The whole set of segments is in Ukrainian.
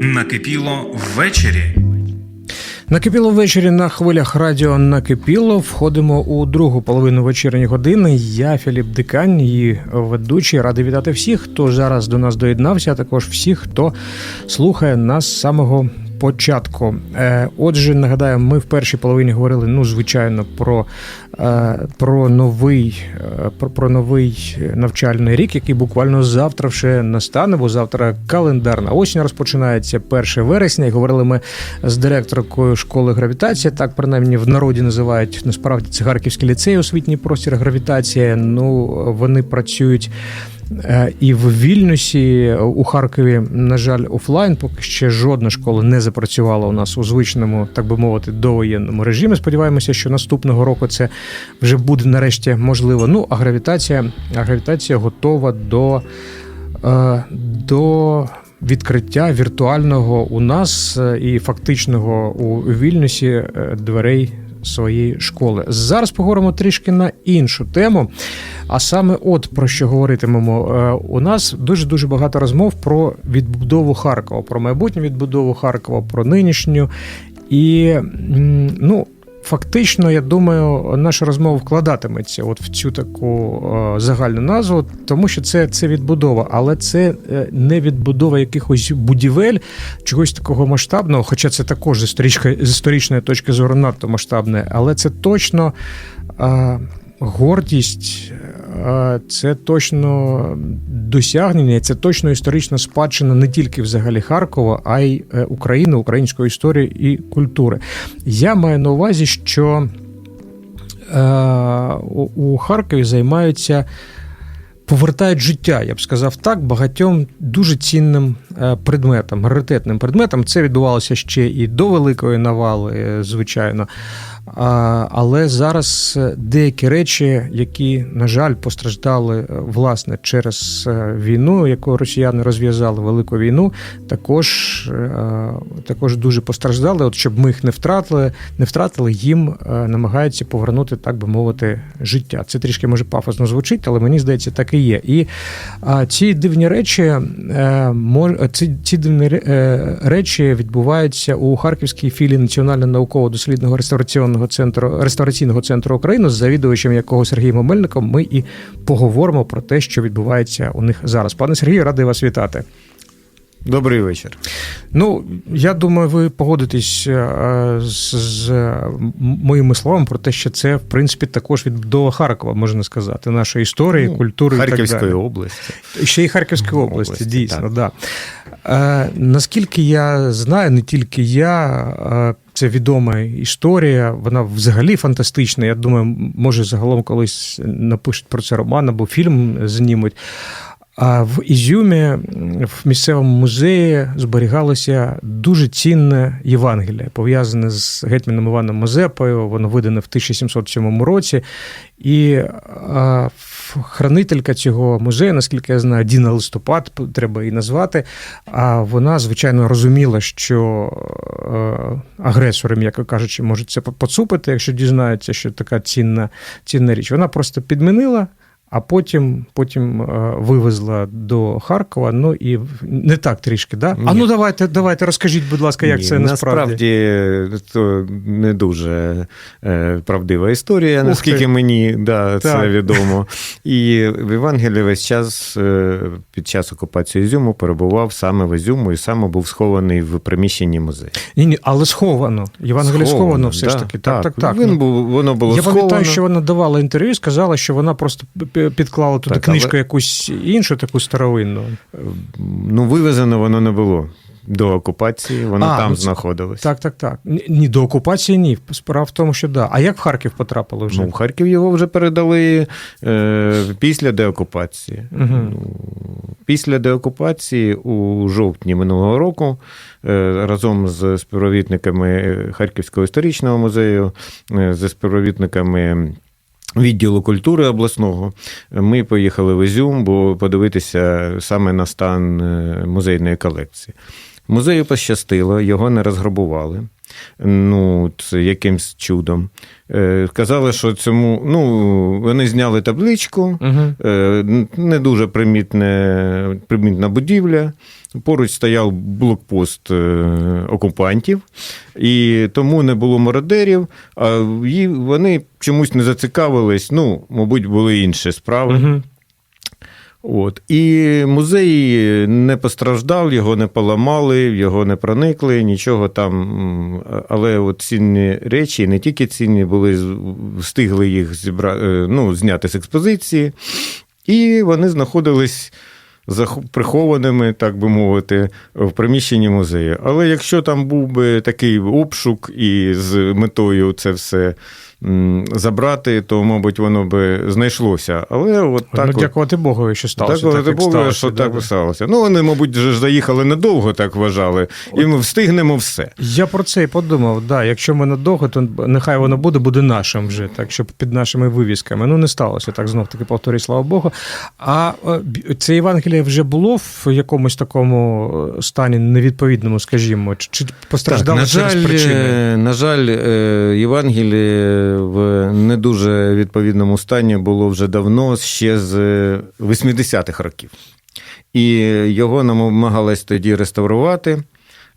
Накипіло ввечері. Накипіло ввечері на хвилях радіо Накипіло. Входимо у другу половину вечірньої години. Я Філіп Дикань, її ведучий. Радий вітати всіх, хто зараз до нас доєднався, а також всіх, хто слухає нас самого початку. Е, Отже, нагадаю, ми в першій половині говорили, ну, звичайно, про, е, про новий е, про, про новий навчальний рік, який буквально завтра вже настане, бо завтра календарна осінь розпочинається 1 вересня. І говорили ми з директоркою школи гравітація. Так принаймні в народі називають насправді це Харківський ліцей, освітній простір гравітація. Ну вони працюють. Е, І в Вільнюсі у Харкові, на жаль, офлайн поки ще жодна школа не запрацювала у нас у звичному, так би мовити, довоєнному режимі. Сподіваємося, що наступного року це вже буде нарешті можливо. Ну а гравітація, а гравітація готова до, е, до відкриття віртуального у нас е, і фактичного у Вільнюсі е, дверей своєї школи. Зараз поговоримо трішки на іншу тему. А саме, от про що говоритимемо, Е, у нас дуже дуже багато розмов про відбудову Харкова, про майбутню відбудову Харкова, про нинішню. І ну. Фактично, я думаю, наша розмова вкладатиметься от в цю таку е, загальну назву, тому що це, це відбудова, але це е, не відбудова якихось будівель, чогось такого масштабного, хоча це також з історичної, точки зору надто масштабне, але це точно е, гордість, це точно досягнення, це точно історична спадщина не тільки взагалі Харкова, а й е, України, української історії і культури. Я маю на увазі, що е, у Харкові займаються. Повертають життя, я б сказав так, багатьом дуже цінним е, предметам, раритетним предметам. Це відбувалося ще і до великої навали, звичайно. Але зараз деякі речі, які, на жаль, постраждали е, власне через е, війну, яку росіяни розв'язали велику війну, також е, також дуже постраждали. От щоб ми їх не втратили, не втратили, їм е, намагаються повернути, так би мовити, життя. Це трішки може пафосно звучить, але мені здається, так і є. І ці дивні речі, е, ці, ці дивні е, речі відбуваються у Харківській філії Національного науково-дослідного реставраційного центру реставраційного центру України, з завідувачем якого Сергієм Мельником ми і поговоримо про те, що відбувається у них зараз. Пане Сергію, радий вас вітати. Добрий вечір. Ну, я думаю, ви погодитесь е, з, з моїми словами про те, що це, в принципі, також відбудова Харкова, можна сказати, нашої історії, Ну, культури і так далі. області. Ще й Харківської області, Області, дійсно, так. да. Е, наскільки я знаю, не тільки я, е, це відома історія, вона взагалі фантастична. Я думаю, може, загалом колись напишуть про це роман або фільм знімуть. А в Ізюмі в місцевому музеї зберігалося дуже цінне Євангеліє, пов'язане з гетьманом Іваном Мазепою. Воно видане в 1707 році. І а, хранителька цього музею, наскільки я знаю, Діна Листопад, треба її назвати. А вона, звичайно, розуміла, що е, агресори, м'яко кажучи, можуть це поцупити, якщо дізнаються, що така цінна, цінна річ. Вона просто підмінила. А потім, потім е, вивезла до Харкова. Ну і не так трішки, да? А ну давайте, давайте розкажіть, будь ласка, як Ні, це насправді. насправді то не дуже е, правдива історія, Ух наскільки ти. мені да, це відомо. І в Євангелії весь час е, під час окупації Ізюму перебував саме в Ізюму і саме був схований в приміщенні музею. Ні, ні, але сховано. Євангеліє сховано, все ж таки. Так, так, так. Він Ну, був, воно було Я сховано. пам'ятаю, що вона давала інтерв'ю і сказала, що вона просто п- підклала туди Так, книжку але- якусь іншу, таку старовинну. Ну, вивезено воно не було до окупації, воно А, там ну, знаходилось. Так, так, так. Ні, до окупації ні. Справа в тому, що да. А як в Харків потрапили вже? Ну, в Харків його вже передали е, після деокупації. Угу. Після деокупації у жовтні минулого року е, разом з співробітниками Харківського історичного музею, е, зі співробітниками. Відділу культури обласного ми поїхали в Ізюм, бо подивитися саме на стан е, музейної колекції. Музею пощастило, його не розграбували. Ну, це якимсь чудом. Е, Казали, що цьому. Ну, вони зняли табличку, Угу. Не дуже примітне, примітна будівля. Поруч стояв блокпост е, окупантів, і тому не було мародерів, а вони чомусь не зацікавились. Ну, мабуть, були інші справи. Угу. От. І музей не постраждав, його не поламали, його не проникли, нічого там. Але от цінні речі, не тільки цінні, були встигли їх зібра... е, ну, зняти з експозиції, і вони знаходились. Прихованими, так би мовити, в приміщенні музею. Але якщо там був би такий обшук і з метою це все забрати, то, мабуть, воно би знайшлося. Але от так. ну, дякувати Богові, що сталося. так, так, так, Богу, сталося, що да, так сталося. Ну, вони, мабуть, вже ж заїхали недовго, так вважали, і ми встигнемо все. Я про це і подумав. Да, якщо ми надовго, то нехай воно буде, буде нашим вже, так щоб під нашими вивісками. Ну не сталося так знов таки повторюю, слава Богу. А це Євангеліє вже було в якомусь такому е, стані невідповідному, скажімо, чи, чи постраждало на через причини? е, на жаль, е, Євангеліє в не дуже відповідному стані було вже давно, ще з е, 80-х років. І його намагалось тоді реставрувати.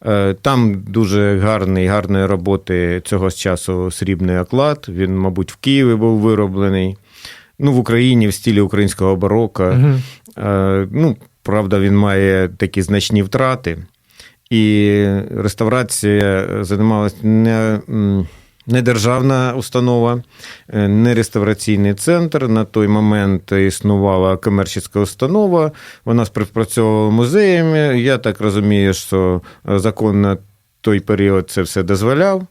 Е, Там дуже гарний, гарної роботи цього часу срібний оклад. Він, мабуть, в Києві був вироблений. Ну, в Україні в стилі українського барока. Мгм. Е, Ну, правда, він має такі значні втрати. І реставрація займалася не, не державна установа, е, не реставраційний центр. На той момент існувала комерційна установа, вона співпрацьовувала музеями. Я так розумію, що закон на той період це все дозволяв.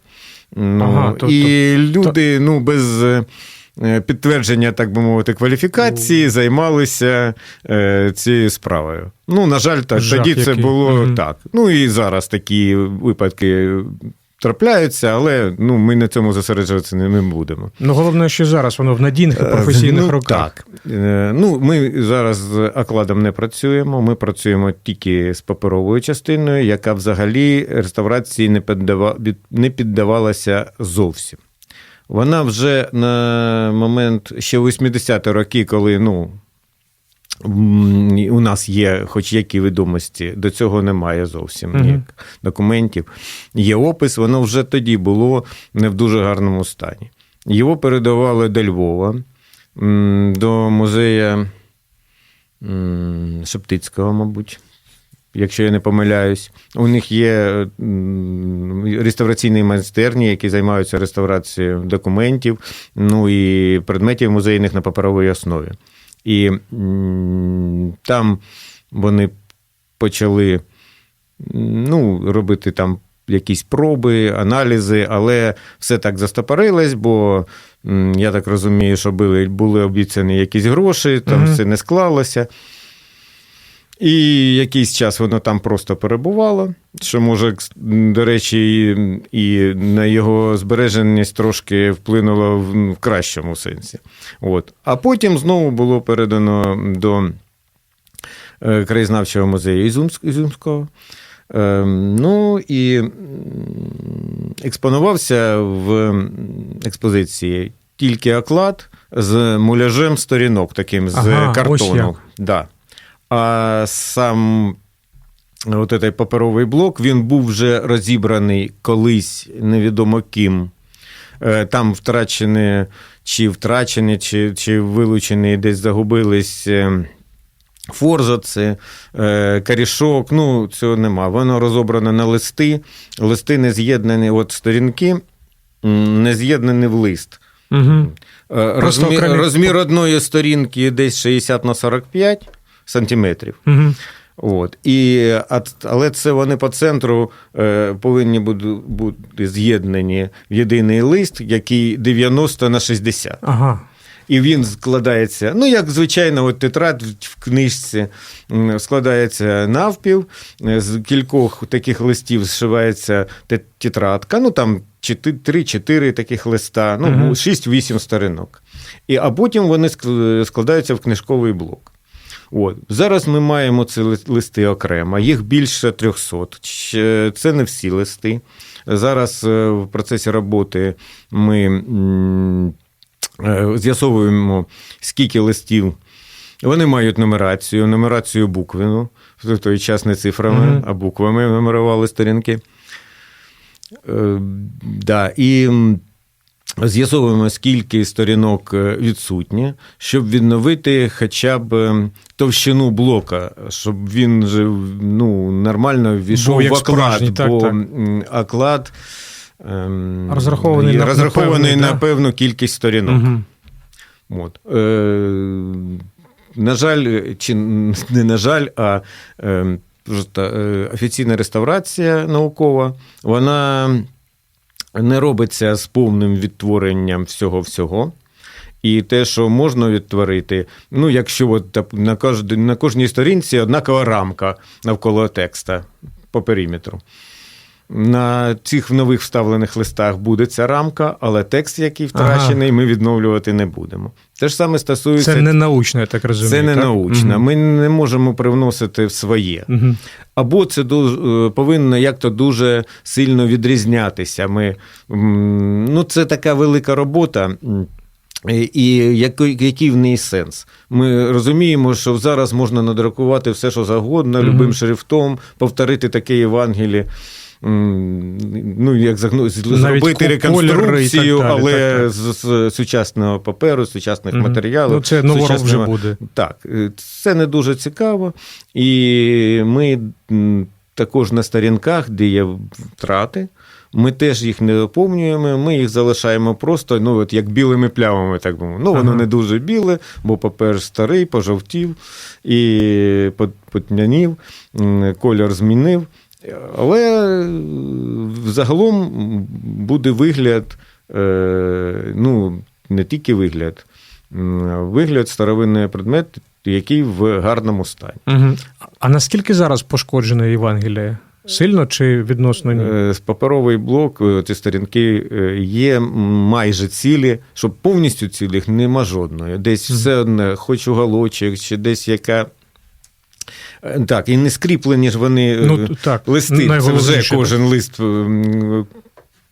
Ну, Ага, то- і люди ну, без е, підтвердження, так би мовити, кваліфікації займалися е, цією справою. Ну, на жаль, так, Жах тоді це було Мгм. так. Ну і зараз такі випадки трапляються, але ну, ми на цьому зосереджуватися не, будемо. Ну головне, що зараз воно в надійних і професійних ну, руках. Так. Е, Ну, ми зараз з окладом не працюємо. Ми працюємо тільки з паперовою частиною, яка взагалі реставрації не, піддава, не піддавалася зовсім. Вона вже на момент ще 80-ті роки, коли ну, у нас є хоч які відомості, до цього немає зовсім ніяк документів. Є опис, воно вже тоді було не в дуже гарному стані. Його передавали до Львова, до музея Шептицького, мабуть. Якщо я не помиляюсь, у них є реставраційні майстерні, які займаються реставрацією документів, ну і предметів музейних на паперовій основі. І там вони почали ну, робити там якісь проби, аналізи, але все так застопорилось, бо я так розумію, що були, були обіцяні якісь гроші, там Мгм. все не склалося. І якийсь час воно там просто перебувало, що може, до речі, і, на його збереженість трошки вплинуло в, кращому сенсі. От. А потім знову було передано до е, краєзнавчого музею Ізумського. Е, Ну і експонувався в експозиції тільки оклад з муляжем сторінок, таким з Ага, ось картону. як. Да. А сам от цей паперовий блок він був вже розібраний колись невідомо ким. Е, Там втрачені, чи втрачені, чи, чи вилучені, десь загубились е, форзаці, е, корішок. Ну, цього нема. Воно розобрано на листи. Листи не з'єднані, от сторінки не з'єднані в лист. Угу. Е, Розмір, окремі- розмір одної сторінки десь 60 на 45 сантиметрів. Угу. От. І, але це вони по центру е, повинні бути, з'єднані в єдиний лист, який 90 на 60. Ага. І він складається, ну, як звичайно, от тетрадь в- книжці складається навпіл, е, з кількох таких листів зшивається те- тетрадка, ну там 3-4 таких листа, ну, Мгм. 6-8 сторінок. І, а потім вони складаються в книжковий блок. От. Зараз ми маємо ці листи окремо, їх більше 300. Це не всі листи. Зараз е, в процесі роботи ми е, з'ясовуємо, скільки листів Вони мають нумерацію, нумерацію буквену. В той час не цифрами, Мгм. а буквами нумерували сторінки. Е, да, і з'ясовуємо, скільки сторінок е, відсутні, щоб відновити хоча б е, товщину блока, щоб він же ну, нормально як в оклад. так, бо так. оклад ем, Розрахований на- на розрахований на певну кількість сторінок. Угу. От. Е, на жаль, чи не на жаль, а е, просто, е, офіційна реставрація наукова, вона не робиться з повним відтворенням всього-всього. І те, що можна відтворити, ну, якщо от на, кожд... на кожній сторінці однакова рамка навколо текста по периметру. На цих нових вставлених листах буде ця рамка, але текст, який втрачений, ми відновлювати не будемо. Те ж саме стосується. Це не научно, я так розумію. Це не так? научно. Мгм. Ми не можемо привносити в своє. Мгм. Або це е, повинно як-то дуже сильно відрізнятися. Ми, ну, це така велика робота. і- який, який в неї сенс? Ми розуміємо, що зараз можна надрукувати все, що завгодно, Мгм. любим шрифтом, повторити таке Євангеліє. Ну, як загну- зробити так реконструкцію, далі, але так, так. З, з сучасного паперу, з сучасних Мгм. матеріалів. Ну, це новороб вже буде. так, е, це не дуже цікаво. І ми також на сторінках, де є втрати, ми теж їх не доповнюємо, ми їх залишаємо просто, ну, от як білими плямами, так би мовити. Ну, воно Ага. не дуже біле, бо папер старий, пожовтів і потнянів, кольор змінив. Але е, загалом буде вигляд, е, ну, не тільки вигляд, вигляд старовинний предмет, який в гарному стані. Мгм. А наскільки зараз пошкоджена Євангелія? Сильно чи відносно ні? Е, паперовий блок, е, ці сторінки е, є майже цілі, щоб повністю цілих нема жодної. Десь все одне, хоч уголочок, чи десь яка. Е, Так, і не скріплені ж вони е, Ну, так, листи. Це вже кожен лист,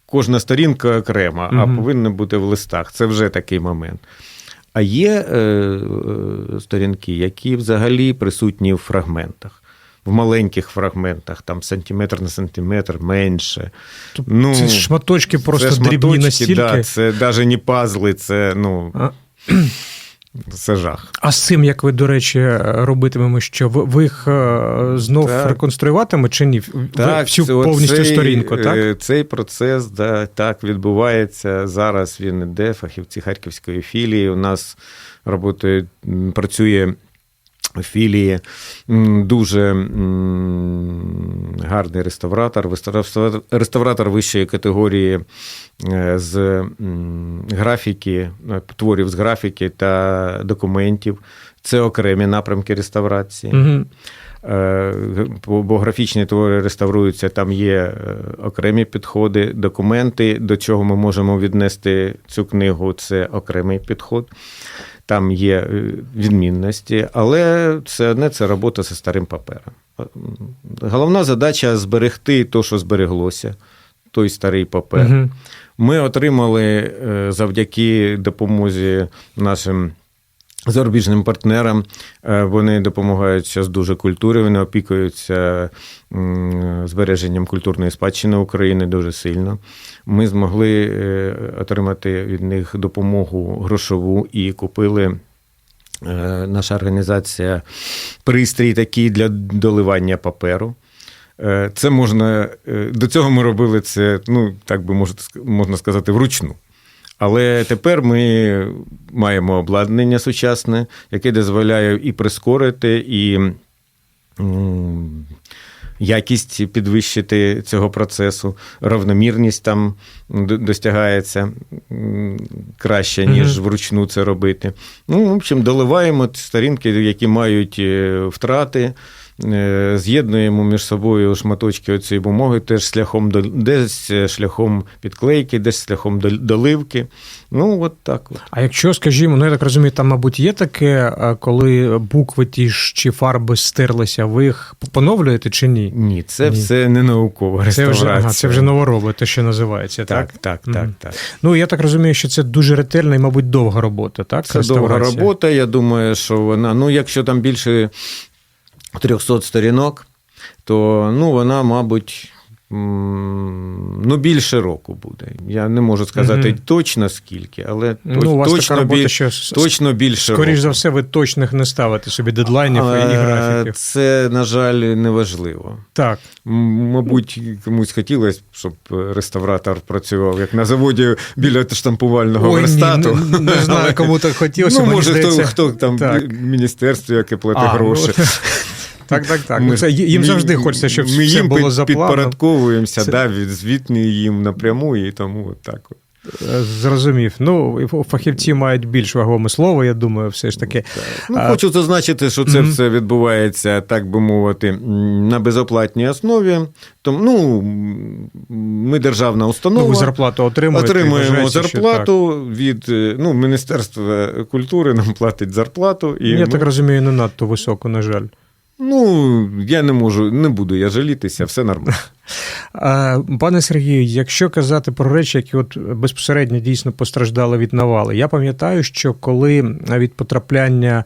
кожна сторінка окрема, а повинна бути в листах. Це вже такий момент. А є е, е, сторінки, які взагалі присутні в фрагментах. В маленьких фрагментах, там сантиметр на сантиметр менше. Тобто Ну, Ці шматочки просто це дрібні шматочки, настільки. Да, це навіть не пазли, це, ну, А, це жах. а з цим, як ви, до речі, робитимемо, що ви, їх е, знов Так. реконструюватиме чи ні? Ви всю повністю цей, сторінку, так? е, Цей процес да, так відбувається. Зараз він іде, фахівці Харківської філії. У нас роботи, працює філії дуже гарний реставратор, реставратор вищої категорії е, з графіки, е, творів з графіки та документів. Це окремі напрямки реставрації. Е, бо графічні твори реставруються, там є окремі підходи, документи, до чого ми можемо віднести цю книгу, це окремий підход. Там є е, відмінності, але все одне це робота зі старим папером. Головна задача зберегти те, що збереглося, той старий папер. Угу. Ми отримали е, завдяки допомозі нашим зарубіжним партнерам. е, Вони допомагають зараз дуже культурі, вони опікуються збереженням культурної спадщини України дуже сильно. Ми змогли е, отримати від них допомогу грошову і купили. е, Наша організація пристрій такий для доливання паперу. Це можна до цього ми робили це, ну так би можна сказати, вручну. Але тепер ми маємо обладнання сучасне, яке дозволяє і прискорити, і якість підвищити цього процесу, равномірність там достягається краще, ніж вручну це робити. Ну, в общем, доливаємо сторінки, які мають е, втрати. Е, з'єднуємо між собою шматочки цієї бумаги, теж шляхом десь шляхом підклейки, десь шляхом доливки. Ну, от так. От. А якщо, скажімо, ну я так розумію, там, мабуть, є таке, коли букви ті ж чи фарби стерлися, ви їх поновлюєте чи ні? Ні, це Ні. все не наукова Це вже, ага, це вже новороби, те, що називається, так? Так, так, так, так. Ну, я так розумію, що це дуже ретельна і, мабуть, довга робота, так? Це довга робота. Я думаю, що вона, ну, якщо там більше 300 сторінок, то ну, вона, мабуть, ну, більше року буде. Я не можу сказати Мгм. точно скільки, але Ну, у вас точно, така робота, що точно більше Скоріш року. за все, ви точних не ставите собі дедлайнів і А, графіків. Це, на жаль, неважливо. Так. Мабуть, комусь хотілося, щоб реставратор працював як на заводі біля штампувального Ой, ні, верстату. не, не знаю, кому так хотілося. Ну, може, здається. хто, хто там Так. в міністерстві, яке платить гроші. ну, Так, так, так. Ми- Ну, це їм ми- завжди хочеться, щоб ми все їм було під- за планом. підпорядковуємося, Це- да, звітні їм напряму, і тому от так. От. Е, Зрозумів. Ну, фахівці мають більш вагоме слово, я думаю, все ж таки. Ну, хочу зазначити, що це Мгм. все відбувається, так би мовити, на безоплатній основі. Тому, ну, ми державна Ну, установа. ви зарплату отримуєте. Отримуємо вважаєте, що зарплату від е, ну, Міністерства культури нам платить зарплату. І Я ми- так розумію, не надто високо, на жаль. Ну, я не можу, не буду я жалітися, все нормально. Пане Сергію, якщо казати про речі, які от безпосередньо дійсно постраждали від навали, я пам'ятаю, що коли від потрапляння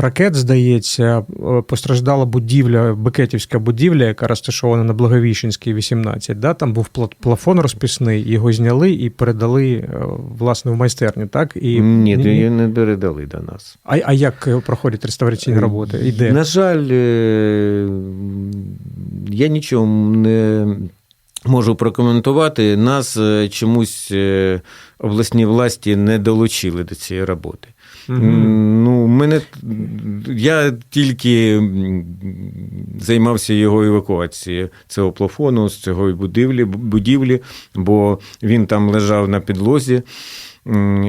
ракет, здається, постраждала будівля, Бекетівська будівля, яка розташована на Благовіщенській, 18. Да? Там був плафон розписний, його зняли і передали е, власне в майстерню. Так? І, Ні, її не передали до нас. А, а як проходять реставраційні роботи? І де? На жаль, е, я нічого не можу прокоментувати. Нас е, чомусь обласні власті не долучили до цієї роботи. Ну, мене, я тільки займався його евакуацією цього плафону з цього будівлі, будівлі, бо він там лежав на підлозі.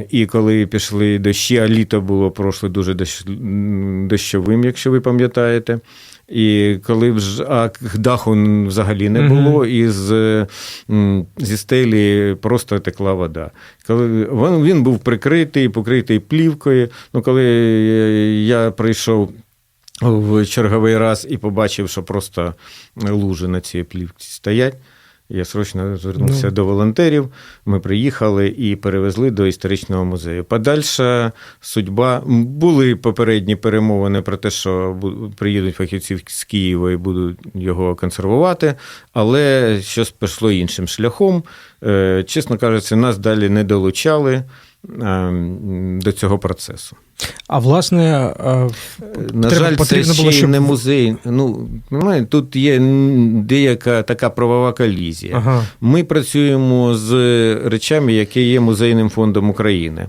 І коли пішли дощі, а літо було пройшло дуже дощ- дощовим, якщо ви пам'ятаєте. І коли вже а даху взагалі не було, і з, зі стелі просто текла вода. Коли він, він був прикритий, покритий плівкою. Ну, коли я прийшов в черговий раз і побачив, що просто лужи на цій плівці стоять. Я срочно звернувся Ну. до волонтерів. Ми приїхали і перевезли до історичного музею. Подальша судьба були попередні перемовини про те, що приїдуть фахівці з Києва і будуть його консервувати, але щось пішло іншим шляхом. Е, Чесно кажучи, нас далі не долучали до цього процесу. А власне, е, На треба- жаль, це потрібно ще було, й щоб не музей. Ну, тут є деяка така правова колізія. Ага. Ми працюємо з речами, які є музейним фондом України.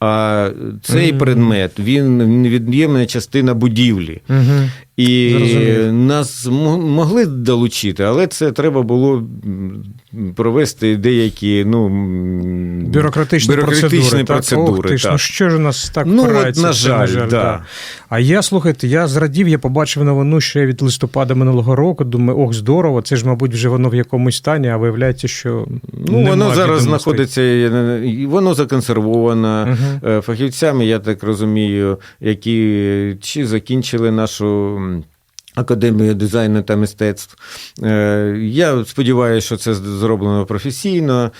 А цей Мгм. предмет він невід'ємна частина будівлі. Угу. І Зрозумів. нас могли долучити, але це треба було провести деякі ну, Бюрократичні, бюрократичні процедури. процедури. Так? Ох, ти ж, так. ну що ж у нас так Ну, от, впирається на жаль, да. А я, слухайте, я зрадів, я побачив новину ще від листопада минулого року. Думаю, ох, здорово, це ж, мабуть, вже воно в якомусь стані, а виявляється, що. Ну, воно зараз знаходиться, воно законсервовано е, фахівцями, я так розумію, які чи закінчили нашу. Академію дизайну та мистецтв. Е, Я сподіваюся, що це зроблено професійно,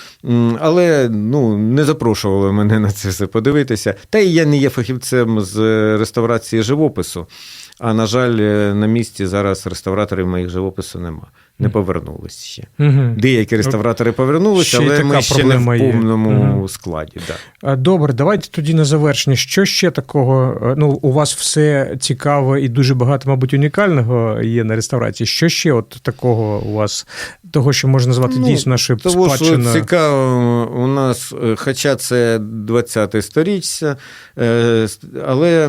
але ну, не запрошували мене на це все подивитися. Та й я не є фахівцем з реставрації живопису. А на жаль, е, на місці зараз реставраторів моїх живопису нема. Не повернулись ще. Мгм. Деякі реставратори повернулися, Ще але ми ще не в повному Мгм. складі. Да. Добре, давайте тоді на завершення. Що ще такого? е, Ну, у вас все цікаво і дуже багато, мабуть, унікального є на реставрації. Що ще от такого у вас, того, що можна назвати Ну, дійсно нашою Тому що цікаво, у нас, е, хоча це 20-те сторіччя, е, але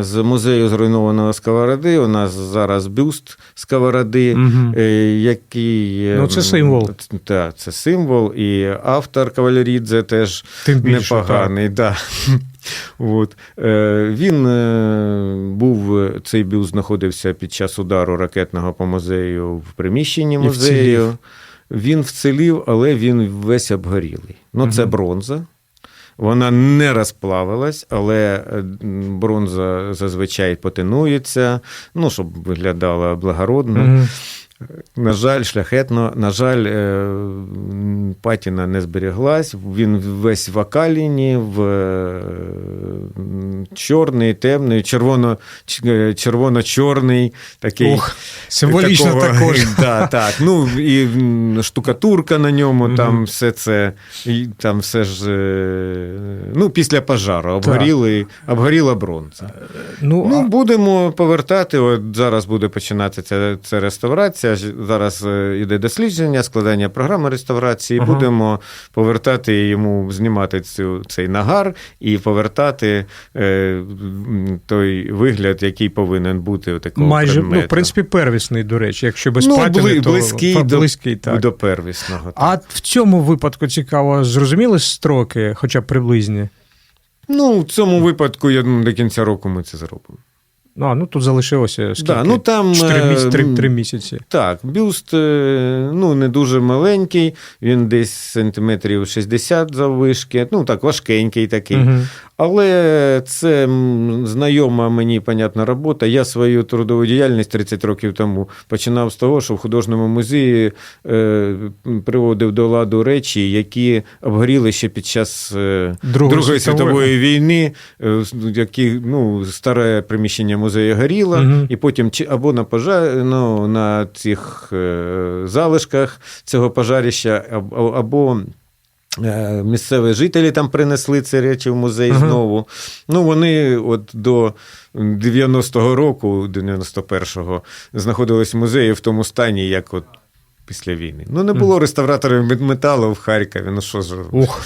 з музею зруйнованого сковороди у нас зараз бюст сковороди, Мгм. Е, який. е, Ну, це символ. Так, це символ, і автор Кавалерідзе теж Тим більше, непоганий. Да. От. Е, Він був, цей бюст знаходився під час удару ракетного по музею в приміщенні вцілів. музею. Він вцілів, але він весь обгорілий. Ну, це бронза. Вона не розплавилась, але бронза зазвичай потинується, ну, щоб виглядала благородно. Мгм. На жаль, шляхетно, на жаль, е, патіна не зберіглась. Він весь в окаліні, в е, чорний, темний, червоно, е, червоно-чорний такий. Ох, символічно такого- також. Да, так. Ну і штукатурка на ньому, Мгм. там все це, і там все ж. Ну, після пожару обгоріли, обгоріла бронза. Ну, Ну, а- будемо повертати. От зараз буде починатися ця, ця реставрація. Ж- Зараз е, іде дослідження, складання програми реставрації. Ага. Будемо повертати йому, знімати цю, цей нагар і повертати е, той вигляд, який повинен бути у такого майже, ну, в принципі, первісний, до речі. Якщо без ну, патини, бли- то близький, до, близький так. до первісного. А в цьому випадку цікаво, зрозуміли строки, хоча б приблизні. Ну, в цьому випадку, я думаю, до кінця року ми це зробимо. А, ну тут залишилося скільки? Да, ну, там, 4 місяці, е, три, три місяці. Так, бюст е, ну, не дуже маленький, він десь сантиметрів 60 заввишки, ну так, важкенький такий. Мгм. Але це знайома мені, понятна, робота. Я свою трудову діяльність 30 років тому починав з того, що в художньому музеї е, приводив до ладу речі, які обгоріли ще під час е, Другої Другої світової. війни, е, які ну, старе приміщення музею горіло, Мгм. і потім або на пожар, ну, на цих залишках цього пожарища, або, або місцеві жителі там принесли ці речі в музей Ага. знову. Ну, вони от до 90-го року, 91-го, знаходились в музеї в тому стані, як от. Після війни. Ну, не було реставраторів металу в Харкові. Ну що ж. Ух.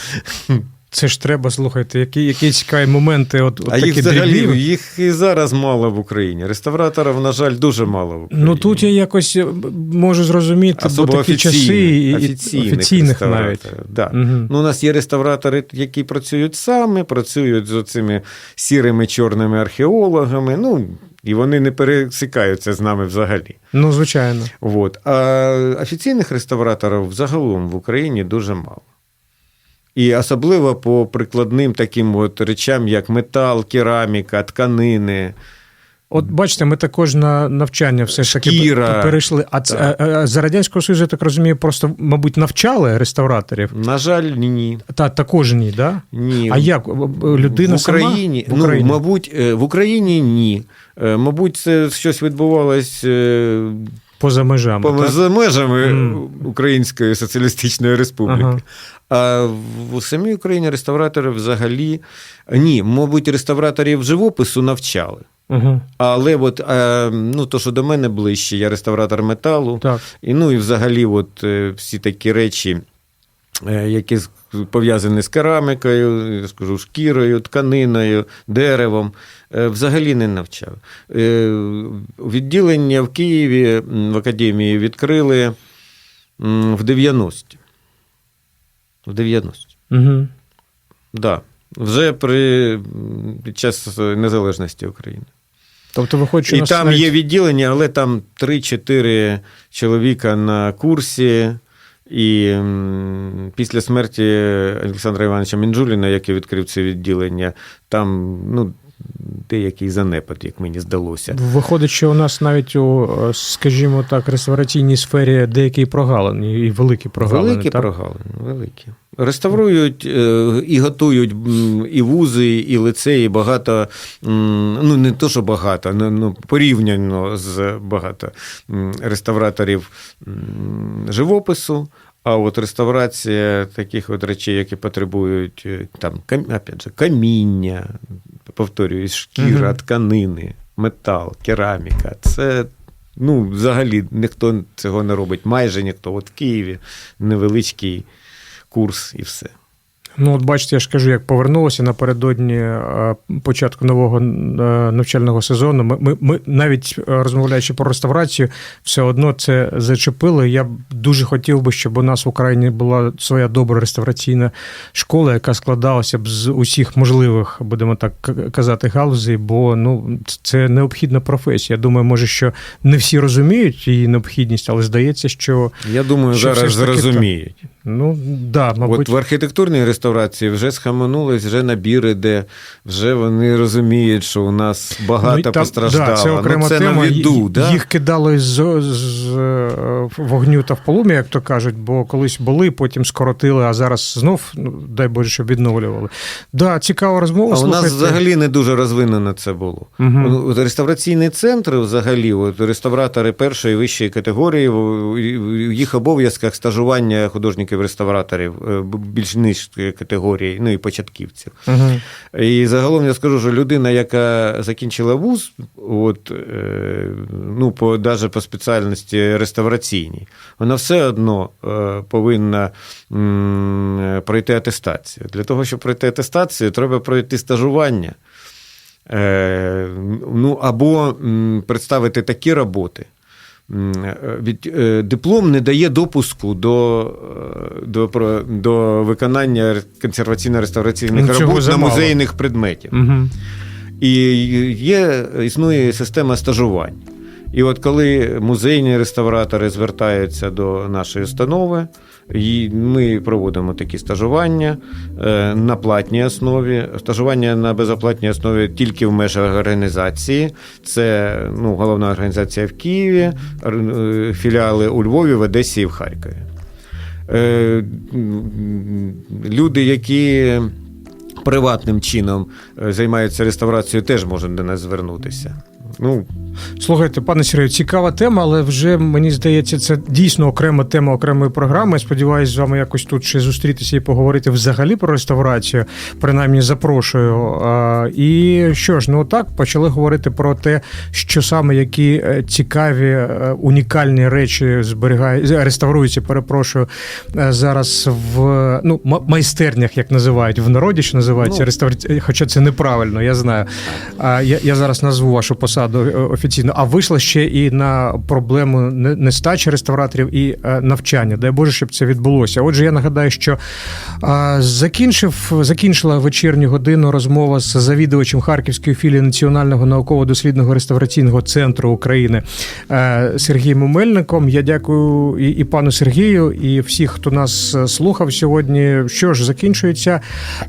Це ж треба, слухайте, які, які цікаві моменти, от, от А такі їх взагалі дрібні. їх і зараз мало в Україні. Реставраторів, на жаль, дуже мало в Україні. Ну тут я якось е, можу зрозуміти, Особо бо такі часи і, офіційних, офіційних навіть. Да. Мгм. Ну, у нас є реставратори, які працюють самі, працюють з цими сірими чорними археологами. Ну, і вони не пересікаються з нами взагалі. Ну, звичайно. От. А офіційних реставраторів загалом в Україні дуже мало. І особливо по прикладним таким от речам, як метал, кераміка, тканини. От бачите, ми також на навчання все ж таки перейшли. А, це, а, а за Радянського Союзу, я так розумію, просто, мабуть, навчали реставраторів. На жаль, ні. Та також ні, да? ні. А як? Людина в Україні, сама? В Україні? Ну, мабуть, е, в Україні ні. Е, Мабуть, це щось відбувалось е, Поза межами. так? поза межами Мгм. Української соціалістичної республіки. Ага. А в самій Україні реставратори взагалі ні, мабуть, реставраторів живопису навчали. Угу. Але от, е, ну, то, що до мене ближче, я реставратор металу. Так. І, ну і взагалі, от е, всі такі речі, е, які пов'язані з керамікою, я скажу, шкірою, тканиною, деревом, е, взагалі не навчав. Е, Відділення в Києві в академії відкрили в 90-ті. В 90-ті. Угу. Да. Вже при, під час незалежності України. Тобто, виходить, що І там навіть... є відділення, але там 3-4 чоловіка на курсі. І після смерті Олександра Івановича Мінджуліна, який відкрив це відділення, там ну, деякий занепад, як мені здалося. Виходить, що у нас навіть у, скажімо так, реставраційній сфері деякі прогалини, і великі прогалини. великі так? прогалини, великі. Реставрують е, і готують і вузи, і лицеї, багато, ну не то, що багато, ну, ну, порівняно з багато реставраторів живопису. А от реставрація таких от речей, які потребують е, там, опять же, каміння, повторюю, шкіра, Мгм. тканини, метал, кераміка. Це ну, взагалі ніхто цього не робить. Майже ніхто. От в Києві невеличкий курс і все. Ну, от бачите, я ж кажу, як повернулося напередодні е, початку нового е, навчального сезону. Ми, ми, ми навіть е, розмовляючи про реставрацію, все одно це зачепили. Я б дуже хотів би, щоб у нас в Україні була своя добра реставраційна школа, яка складалася б з усіх можливих, будемо так казати, галузей, бо ну це необхідна професія. Я думаю, може, що не всі розуміють її необхідність, але здається, що Я думаю, Що зараз зрозуміють. Ну да, мабуть. От в архітектурній реставрації вже схаменулись, вже набір іде, вже вони розуміють, що у нас багато Ну, постраждало. Да, це окрема ну, це тема. на віду, Ї- да? Їх кидали з, з е, вогню та в полум'я, як то кажуть, бо колись були, потім скоротили, а зараз знов, ну, дай Боже, щоб відновлювали. Да, цікава розмова. А у нас взагалі не дуже розвинено це було. Ну, от Реставраційні центри, взагалі, от реставратори першої і вищої категорії, в їх обов'язках стажування художників-реставраторів е, більш нижчої категорії, ну і початківців. Мгм. І загалом я скажу, що людина, яка закінчила вуз, от, е, ну, по, навіть по спеціальності реставраційній, вона все одно е, повинна пройти атестацію. Для того, щоб пройти атестацію, треба пройти стажування. Ну, або представити такі роботи. Е, Від, е, диплом не дає допуску до, е, до, до виконання консерваційно-реставраційних Ну, робот на музейних предметів. Угу. І є, існує система стажувань. І от коли музейні реставратори звертаються до нашої установи, і ми проводимо такі стажування е, на платній основі. Стажування на безоплатній основі тільки в межах організації. Це ну, головна організація в Києві, е, філіали у Львові, в Одесі і в Харкові. Е, Люди, які приватним чином займаються реставрацією, теж можуть до нас звернутися. Ну, Слухайте, пане Сергію, цікава тема, але вже мені здається, це дійсно окрема тема окремої програми. Сподіваюсь, з вами якось тут ще зустрітися і поговорити взагалі про реставрацію. Принаймні, запрошую. І що ж, ну так почали говорити про те, що саме які е, цікаві е, унікальні речі зберігають реставруються. Перепрошую е, зараз в ну майстернях, як називають в народі, що називається Ну. реставрація, хоча це неправильно, я знаю. А я, я зараз назву вашу посаду е, офіційно. А вийшла ще і на проблему не- нестачі реставраторів і е, навчання. Дай Боже, щоб це відбулося. Отже, я нагадаю, що закінчив, закінчила вечірню годину розмова з завідувачем Харківської філії Національного науково-дослідного реставраційного центру України е, Сергієм Мельником. Я дякую і, і пану Сергію, і всіх, хто нас слухав сьогодні. Що ж, закінчується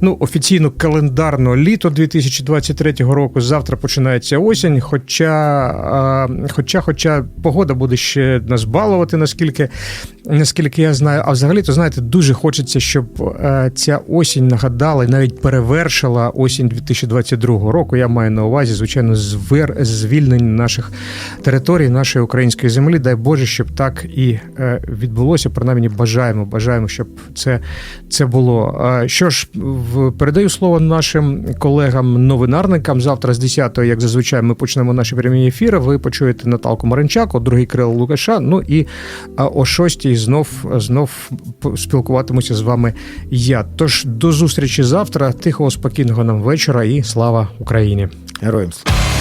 ну, офіційно календарно літо 2023 року. Завтра починається осінь. Хоча, хоча, хоча погода буде ще нас балувати, наскільки, наскільки я знаю. А взагалі, то знаєте, дуже хочеться, щоб е, ця осінь нагадала і навіть перевершила осінь 2022 року. Я маю на увазі, звичайно, звер... звільнення наших територій, нашої української землі. Дай Боже, щоб так і е, відбулося. Принаймні, бажаємо, бажаємо, щоб це, це було. Е, Що ж, в- передаю слово нашим колегам-новинарникам. Завтра з 10 як зазвичай, ми почнемо наші прямі ефіри. Ви почуєте Наталку Маринчак, другий Кирило Лукаша. Ну і о 6 знов, знов спілкуватимуся з вами я. Тож до зустрічі завтра. Тихого, спокійного нам вечора і слава Україні. героям слава.